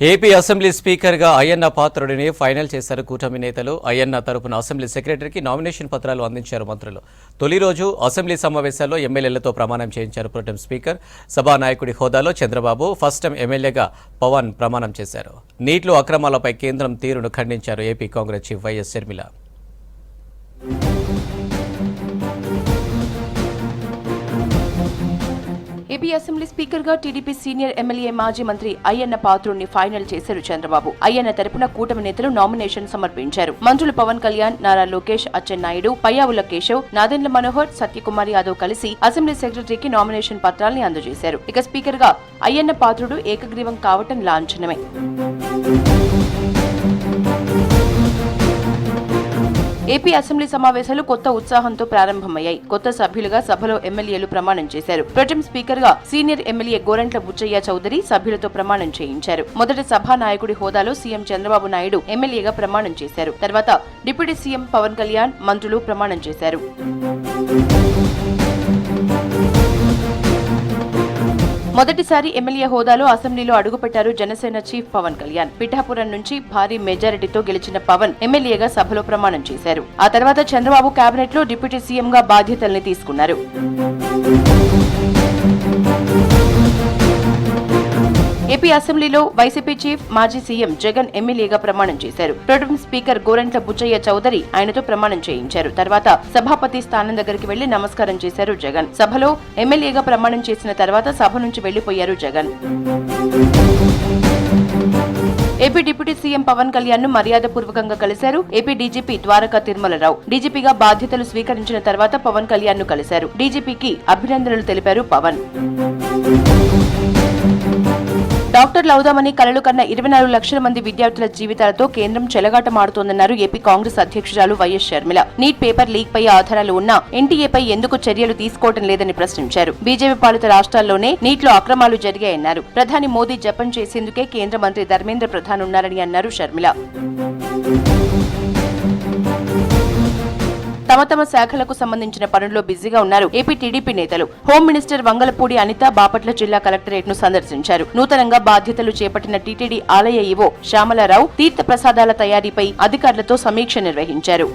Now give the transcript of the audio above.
AP assembly స్పీకర్గా Ayyanna పాత్రుడిని final చేశారు కూటమి నేతలు. అయ్యన్న తరపున అసెంబ్లీ సెక్రటరీకి నామినేషన్ పత్రాలు అందించారు మంత్రులు. తొలి రోజు అసెంబ్లీ సమావేశాల్లో ఎమ్మెల్యేలతో ప్రమాణం చేయించారు ప్రొటెం స్పీకర్. సభానాయకుడి హోదాలో చంద్రబాబు ఫస్ట్ టైం ఎమ్మెల్యేగా పవన్ ప్రమాణం చేశారు. నీట్లు అక్రమాలపై కేంద్రం తీరును ఖండించారు AP Congress chief YS Sharmila. AP assembly స్పీకర్గా టీడీపీ సీనియర్ ఎమ్మెల్యే మాజీ మంత్రి అయ్యన్న పాత్రుడిని ఫైనల్ చేశారు చంద్రబాబు. అయ్యన్న తరపున కూటమి నేతలు నామినేషన్ సమర్పించారు. మంత్రులు పవన్ కళ్యాణ్ నారా లోకేష్ అచ్చెన్నాయుడు పయ్యావుల కేశవ్ నాదెండ్ల మనోహర్ సత్యకుమార్ యాదవ్ కలిసి అసెంబ్లీ సెక్రటరీకి నామినేషన్ పత్రాల్ని అందజేశారు. ఇక స్పీకర్గా అయ్యన్న పాత్రుడు ఏకగ్రీవం కావటం లాంఛనమే. ఏపీ అసెంబ్లీ సమావేశాలు కొత్త ఉత్సాహంతో ప్రారంభమయ్యాయి. కొత్త సభ్యులుగా సభలో ఎమ్మెల్యేలు ప్రమాణం చేశారు. ప్రొటెం స్పీకర్గా సీనియర్ ఎమ్మెల్యే గోరంట్ల బుచ్చయ్య చౌదరి సభ్యులతో ప్రమాణం చేయించారు. మొదటి సభా నాయకుడి హోదాలో సీఎం చంద్రబాబు నాయుడు ఎమ్మెల్యేగా ప్రమాణం చేశారు. తర్వాత డిప్యూటీ సీఎం పవన్ కళ్యాణ్ మంత్రులు ప్రమాణం చేశారు. మొదటిసారి ఎమ్మెల్యే హోదాలో అసెంబ్లీలో అడుగుపెట్టారు జనసేన చీఫ్ పవన్ కళ్యాణ్. పిఠాపురం నుంచి భారీ మెజారిటీతో గెలిచిన పవన్ ఎమ్మెల్యేగా సభలో ప్రమాణం చేశారు. ఆ తర్వాత చంద్రబాబు కేబినెట్లో డిప్యూటీ సీఎంగా బాధ్యతల్ని తీసుకున్నారు. ఏపీ అసెంబ్లీలో వైసీపీ చీఫ్ మాజీ సీఎం జగన్ ఎమ్మెల్యేగా ప్రమాణం చేశారు. ప్రొటెం స్పీకర్ గోరంట్ల బుచ్చయ్య చౌదరి ఆయనతో ప్రమాణం చేయించారు. తర్వాత సభాపతి స్థానం దగ్గరికి వెళ్ళి నమస్కారం చేశారు జగన్. సభలో ఎమ్మెల్యేగా ప్రమాణం చేసిన తర్వాత సభ నుంచి వెళ్ళిపోయారు Jagan. AP deputy CM Pawan కళ్యాణ్ను మర్యాదపూర్వకంగా కలిశారు. AP DGP Dwaraka Tirumalarao. డీజీపీగా బాధ్యతలు స్వీకరించిన తర్వాత పవన్ కళ్యాణ్ను కలిశారు. డీజీపీకి అభినందనలు తెలిపారు పవన్. డాక్టర్లు అవుదామని కలలు కన్న ఇరవై నాలుగు లక్షల మంది విద్యార్థుల జీవితాలతో కేంద్రం చెలగాటమాడుతోందన్నారు ఏపీ కాంగ్రెస్ అధ్యక్షురాలు YS Sharmila. NEET paper leak పై ఆధారాలు ఉన్నా ఎన్టీఏపై ఎందుకు చర్యలు తీసుకోవడం లేదని ప్రశ్నించారు. బీజేపీ పాలిత రాష్ట్రాల్లోనే నీట్లో అక్రమాలు జరిగాయన్నారు. ప్రధాని మోదీ జపం చేసేందుకే కేంద్ర మంత్రి ధర్మేంద్ర ప్రధాన్ ఉన్నారని అన్నారు షర్మిల. తమ తమ శాఖలకు సంబంధించిన పనుల్లో బిజీగా ఉన్నారు ఏపీ టీడీపీ నేతలు. హోం మినిస్టర్ వంగలపూడి అనిత బాపట్ల జిల్లా కలెక్టరేట్ను సందర్శించారు. నూతనంగా బాధ్యతలు చేపట్టిన టీటీడీ ఆలయ ఈవో శ్యామలారావు తీర్థ ప్రసాదాల తయారీపై అధికారులతో సమీక్ష నిర్వహించారు.